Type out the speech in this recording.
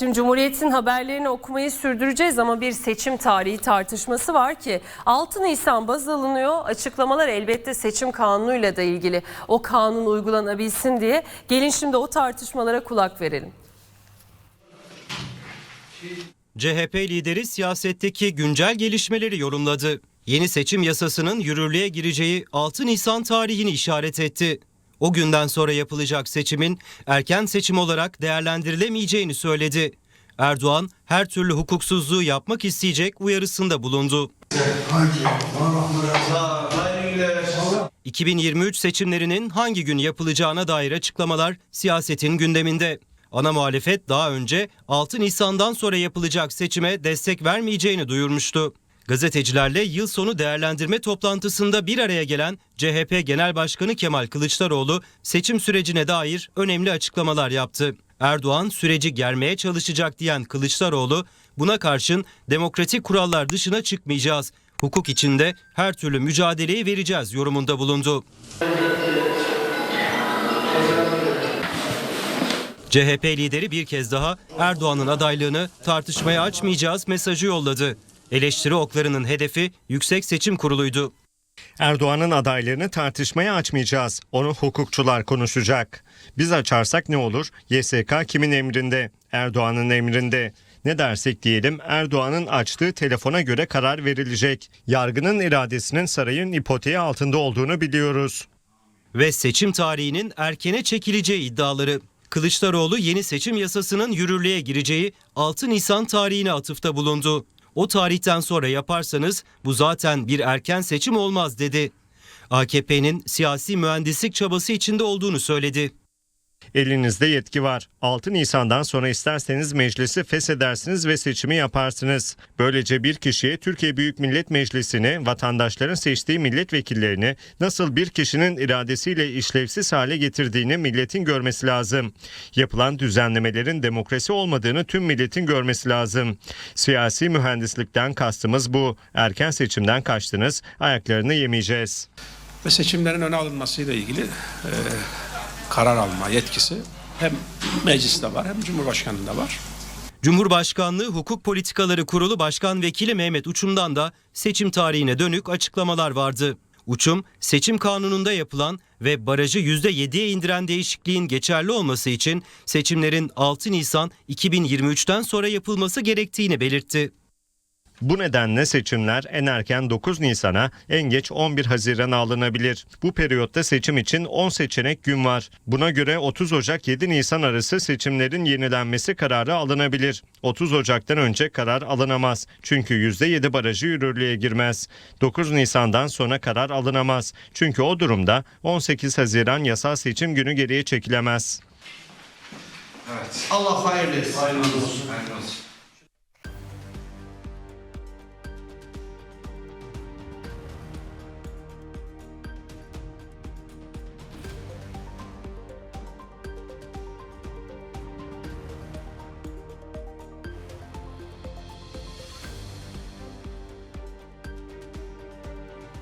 Şimdi Cumhuriyet'in haberlerini okumayı sürdüreceğiz ama bir seçim tarihi tartışması var ki 6 Nisan baz alınıyor. Açıklamalar elbette seçim kanunuyla da ilgili. O kanun uygulanabilsin diye. Gelin şimdi o tartışmalara kulak verelim. CHP lideri siyasetteki güncel gelişmeleri yorumladı. Yeni seçim yasasının yürürlüğe gireceği 6 Nisan tarihini işaret etti. O günden sonra yapılacak seçimin erken seçim olarak değerlendirilemeyeceğini söyledi. Erdoğan her türlü hukuksuzluğu yapmak isteyecek uyarısında bulundu. 2023 seçimlerinin hangi gün yapılacağına dair açıklamalar siyasetin gündeminde. Ana muhalefet daha önce 6 Nisan'dan sonra yapılacak seçime destek vermeyeceğini duyurmuştu. Gazetecilerle yıl sonu değerlendirme toplantısında bir araya gelen CHP Genel Başkanı Kemal Kılıçdaroğlu seçim sürecine dair önemli açıklamalar yaptı. Erdoğan süreci germeye çalışacak diyen Kılıçdaroğlu buna karşın demokratik kurallar dışına çıkmayacağız. Hukuk içinde her türlü mücadeleyi vereceğiz yorumunda bulundu. CHP lideri bir kez daha Erdoğan'ın adaylığını tartışmaya açmayacağız mesajı yolladı. Eleştiri oklarının hedefi Yüksek Seçim Kurulu'ydu. Erdoğan'ın adaylığını tartışmaya açmayacağız. Onu hukukçular konuşacak. Biz açarsak ne olur? YSK kimin emrinde? Erdoğan'ın emrinde. Ne dersek diyelim Erdoğan'ın açtığı telefona göre karar verilecek. Yargının iradesinin sarayın ipoteği altında olduğunu biliyoruz. Ve seçim tarihinin erkene çekileceği iddiaları. Kılıçdaroğlu yeni seçim yasasının yürürlüğe gireceği 6 Nisan tarihine atıfta bulundu. O tarihten sonra yaparsanız bu zaten bir erken seçim olmaz dedi. AKP'nin siyasi mühendislik çabası içinde olduğunu söyledi. Elinizde yetki var. 6 Nisan'dan sonra isterseniz meclisi feshedersiniz ve seçimi yaparsınız. Böylece bir kişiye Türkiye Büyük Millet Meclisi'ni, vatandaşların seçtiği milletvekillerini nasıl bir kişinin iradesiyle işlevsiz hale getirdiğini milletin görmesi lazım. Yapılan düzenlemelerin demokrasi olmadığını tüm milletin görmesi lazım. Siyasi mühendislikten kastımız bu. Erken seçimden kaçtınız, ayaklarını yemeyeceğiz. ve seçimlerin öne alınmasıyla ilgili e, karar alma yetkisi hem mecliste var hem Cumhurbaşkanı'nda var. Cumhurbaşkanlığı Hukuk Politikaları Kurulu Başkan Vekili Mehmet Uçum'dan da seçim tarihine dönük açıklamalar vardı. Uçum, seçim kanununda yapılan ve barajı %7'ye indiren değişikliğin geçerli olması için seçimlerin 6 Nisan 2023'ten sonra yapılması gerektiğini belirtti. Bu nedenle seçimler en erken 9 Nisan'a en geç 11 Haziran'a alınabilir. Bu periyotta seçim için 10 seçenek gün var. Buna göre 30 Ocak 7 Nisan arası seçimlerin yenilenmesi kararı alınabilir. 30 Ocak'tan önce karar alınamaz. Çünkü %7 barajı yürürlüğe girmez. 9 Nisan'dan sonra karar alınamaz. Çünkü o durumda 18 Haziran yasal seçim günü geriye çekilemez. Allah hayırlı etsin. Hayırlı olsun. Hayırlı olsun.